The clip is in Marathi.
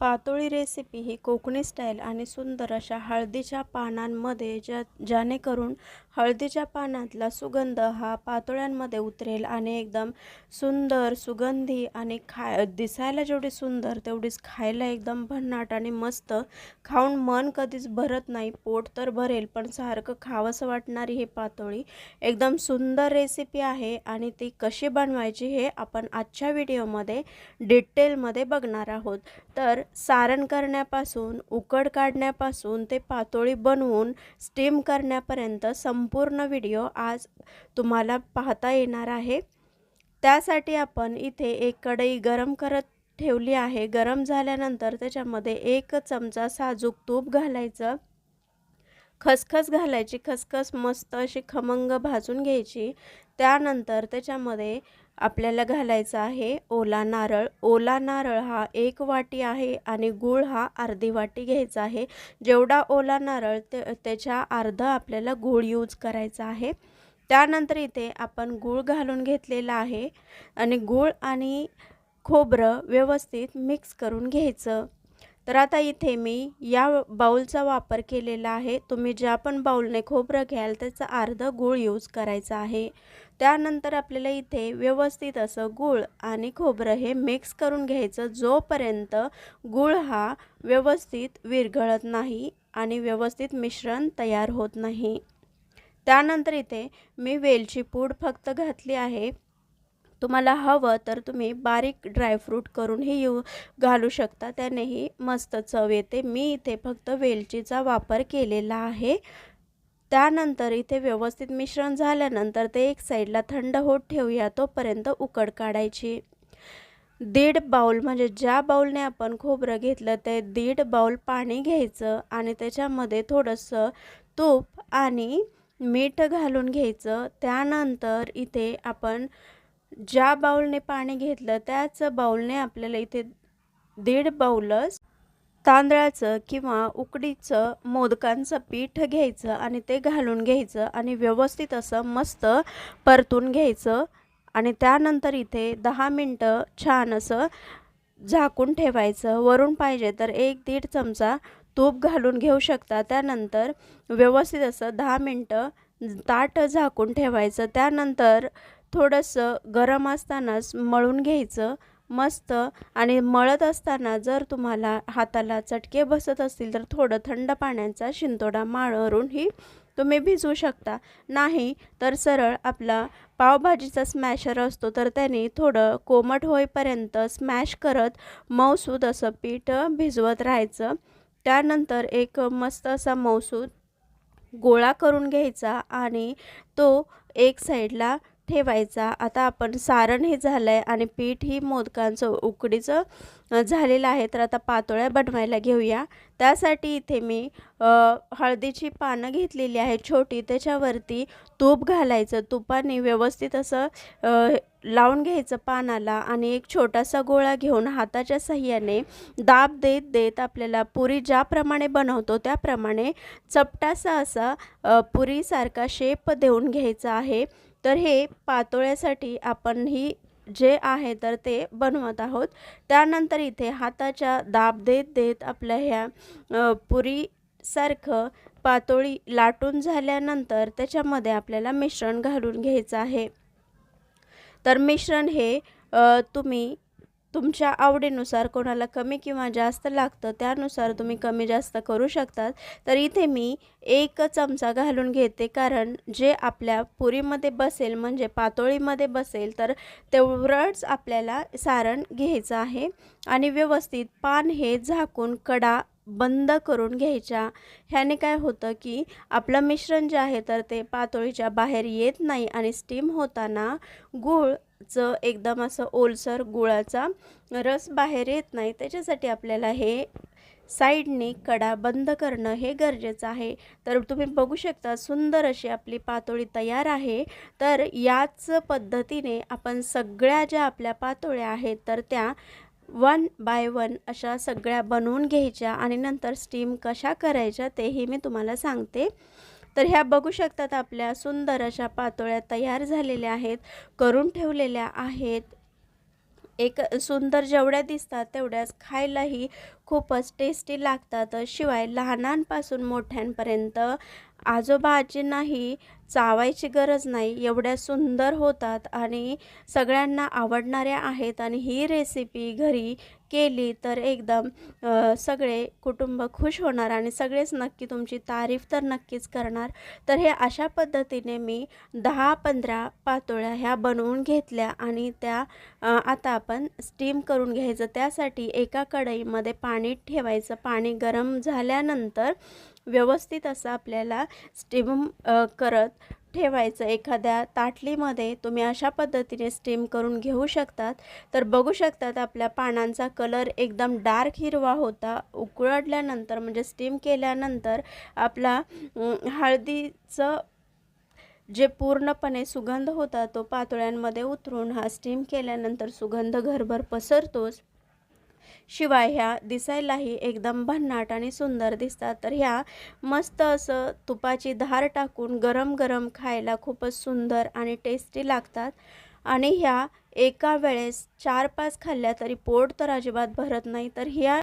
पातोळी रेसिपी ही कोकणी स्टाईल आणि सुंदर अशा हळदीच्या पानांमध्ये ज्या जेणेकरून हळदीच्या पानातला सुगंध हा पातोळ्यांमध्ये उतरेल आणि एकदम सुंदर सुगंधी आणि खा दिसायला जेवढी सुंदर तेवढीच खायला एकदम भन्नाट आणि मस्त. खाऊन मन कधीच भरत नाही पोट तर भरेल पण सारखं खावंसं वाटणारी ही पातोळी एकदम सुंदर रेसिपी आहे आणि ती कशी बनवायची हे आपण आजच्या व्हिडिओमध्ये डिटेलमध्ये बघणार आहोत. तर सारण करण्यापासून उकड काढण्यापासून ते पातोळी बनवून स्टीम करण्यापर्यंत संपूर्ण व्हिडिओ आज तुम्हाला पाहता येणार आहे. त्यासाठी आपण इथे एक कढई गरम करत ठेवली आहे. गरम झाल्यानंतर त्याच्यामध्ये एक चमचा साजूक तूप घालायचं. खसखस घालायची. खसखस मस्त अशी खमंग भाजून घ्यायची. त्यानंतर त्याच्यामध्ये आपल्याला घालायचा आहे ओला नारळ. ओला नारळ हा एक वाटी आहे आणि गूळ हा अर्धी वाटी घ्यायचा आहे. जेवढा ओला नारळ ते त्याच्या अर्ध आपल्याला गूळ यूज करायचा आहे. त्यानंतर इथे आपण गूळ घालून घेतलेला आहे आणि गूळ आणि खोबरं व्यवस्थित मिक्स करून घ्यायचं. तर आता इथे मी या बाऊलचा वापर केलेला आहे. तुम्ही ज्या पण बाऊलने खोबरं घ्याल त्याचा अर्ध गूळ यूज करायचा आहे. त्यानंतर आपल्याला इथे व्यवस्थित असं गूळ आणि खोबरं हे मिक्स करून घ्यायचं. जोपर्यंत गूळ हा व्यवस्थित विरघळत नाही आणि व्यवस्थित मिश्रण तयार होत नाही. त्यानंतर इथे मी वेलची पूड फक्त घातली आहे. तुम्हाला हवं तर तुम्ही बारीक ड्रायफ्रूट करूनही येऊ घालू शकता. त्यानेही मस्त चव येते. मी इथे फक्त वेलचीचा वापर केलेला आहे. त्यानंतर इथे व्यवस्थित मिश्रण झाल्यानंतर ते एक साईडला थंड होत ठेवूया. तोपर्यंत उकड काढायची. दीड बाऊल म्हणजे ज्या बाऊलने आपण खोबरं घेतलं ते दीड बाऊल पाणी घ्यायचं आणि त्याच्यामध्ये थोडंसं तूप आणि मीठ घालून घ्यायचं. त्यानंतर इथे आपण ज्या बाऊलने पाणी घेतलं त्याच बाऊलने आपल्याला इथे दीड बाऊलच तांदळाचं किंवा उकडीचं मोदकांचं पीठ घ्यायचं आणि ते घालून घ्यायचं आणि व्यवस्थित असं मस्त परतून घ्यायचं आणि त्यानंतर इथे दहा मिनटं छान असं झाकून ठेवायचं. वरून पाहिजे तर एक दीड चमचा तूप घालून घेऊ शकता. त्यानंतर व्यवस्थित असं दहा मिनटं ताट झाकून ठेवायचं. त्यानंतर थोडंसं गरम असतानाच मळून घ्यायचं मस्त. आणि मळत असताना जर तुम्हाला हाताला चटके बसत असतील तर थोडं थंड पाण्याचा शिंतोडा माळवरूनही तुम्ही भिजवू शकता. नाही तर सरळ आपला पावभाजीचा स्मॅशर असतो तर त्याने थोडं कोमट होईपर्यंत स्मॅश करत मऊसूद असं पीठ भिजवत राहायचं. त्यानंतर एक मस्त असा मऊसूद गोळा करून घ्यायचा आणि तो एक साईडला ठेवायचा. आता आपण सारण हे झालं आहे आणि पीठ ही मोदकांचं उकडीचं झालेलं आहे. तर आता पातोळ्या बनवायला घेऊया. त्यासाठी इथे मी हळदीची पानं घेतलेली आहे छोटी. त्याच्यावरती तूप घालायचं. तुपाने व्यवस्थित असं लावून घ्यायचं पानाला आणि एक छोटासा गोळा घेऊन हाताच्या सहाय्याने दाब देत देत आपल्याला पुरी ज्याप्रमाणे बनवतो त्याप्रमाणे चपटासा असा पुरीसारखा शेप देऊन घ्यायचा आहे. तर हे पातोळ्यासाठी आपण ही जे आहे तर ते बनवत आहोत. त्यानंतर इथे हाताच्या दाब देत देत आपल्या ह्या पुरीसारखं पातोळी लाटून झाल्यानंतर त्याच्यामध्ये आपल्याला मिश्रण घालून घ्यायचं आहे. तर मिश्रण हे तुम्ही तुमच्या आवडीनुसार कोणाला कमी किंवा जास्त लागतं त्यानुसार तुम्ही कमी जास्त करू शकतात. तर इथे मी एक चमचा घालून घेते. कारण जे आपल्या पुरीमध्ये बसेल म्हणजे पातोळीमध्ये बसेल तर तेवढंच आपल्याला सारण घ्यायचं आहे. आणि व्यवस्थित पान हे झाकून कडा बंद करून घ्यायच्या. ह्याने काय होतं की आपलं मिश्रण जे आहे तर ते पातोळीच्या बाहेर येत नाही आणि स्टीम होताना गूळ चं एकदम असं ओलसर गुळाचा रस बाहेर येत नाही त्याच्यासाठी आपल्याला हे साईडने कडा बंद करणं हे गरजेचं आहे. तर तुम्ही बघू शकता सुंदर अशी आपली पातोळी तयार आहे. तर याच पद्धतीने आपण सगळ्या ज्या आपल्या पातोळ्या आहेत तर त्या वन बाय वन अशा सगळ्या बनवून घ्यायच्या आणि नंतर स्टीम कशा करायच्या तेही मी तुम्हाला सांगते. तर ह्या बघू शकतात आपल्या सुंदर अशा पातोळ्या तयार झालेल्या आहेत करून ठेवलेल्या आहेत. एक सुंदर जेवढ्या दिसतात तेवढ्याच खायलाही खूपच टेस्टी लागतात. शिवाय लहानांपासून मोठ्यांपर्यंत आजोबा आजींनाही चावायची गरज नाही. एवढ्या सुंदर होतात आणि सगळ्यांना आवडणाऱ्या आहेत आणि ही रेसिपी घरी केली तर एकदम सगळे कुटुंब खुश होणार आणि सगळेच नक्की तुमची तारीफ तर नक्कीच करणार. तर हे अशा पद्धतीने मी दहा पंधरा पातोळ्या ह्या बनवून घेतल्या आणि त्या आता आपण स्टीम करून घ्यायचं. त्यासाठी एका कढईमध्ये पाणी ठेवायचं. पाणी गरम झाल्यानंतर व्यवस्थित असं आपल्याला स्टीम करत ठेवायचं. एखाद्या ताटलीमध्ये तुम्ही अशा पद्धतीने स्टीम करून घेऊ शकतात. तर बघू शकतात आपल्या पानांचा कलर एकदम डार्क हिरवा होता. उकळल्यानंतर म्हणजे स्टीम केल्यानंतर आपला हळदीचं जे पूर्णपणे सुगंध होता तो पातोळ्यांमध्ये उतरून हा स्टीम केल्यानंतर सुगंध घरभर पसरतोच. शिवाय ह्या दिसायलाही एकदम भन्नाट आणि सुंदर दिसतात. तर ह्या मस्त असं तुपाची धार टाकून गरम गरम खायला खूपच सुंदर आणि टेस्टी लागतात. आणि ह्या एका वेळेस चार पाच खाल्ल्या तरी पोट तर अजिबात भरत नाही. तर ह्या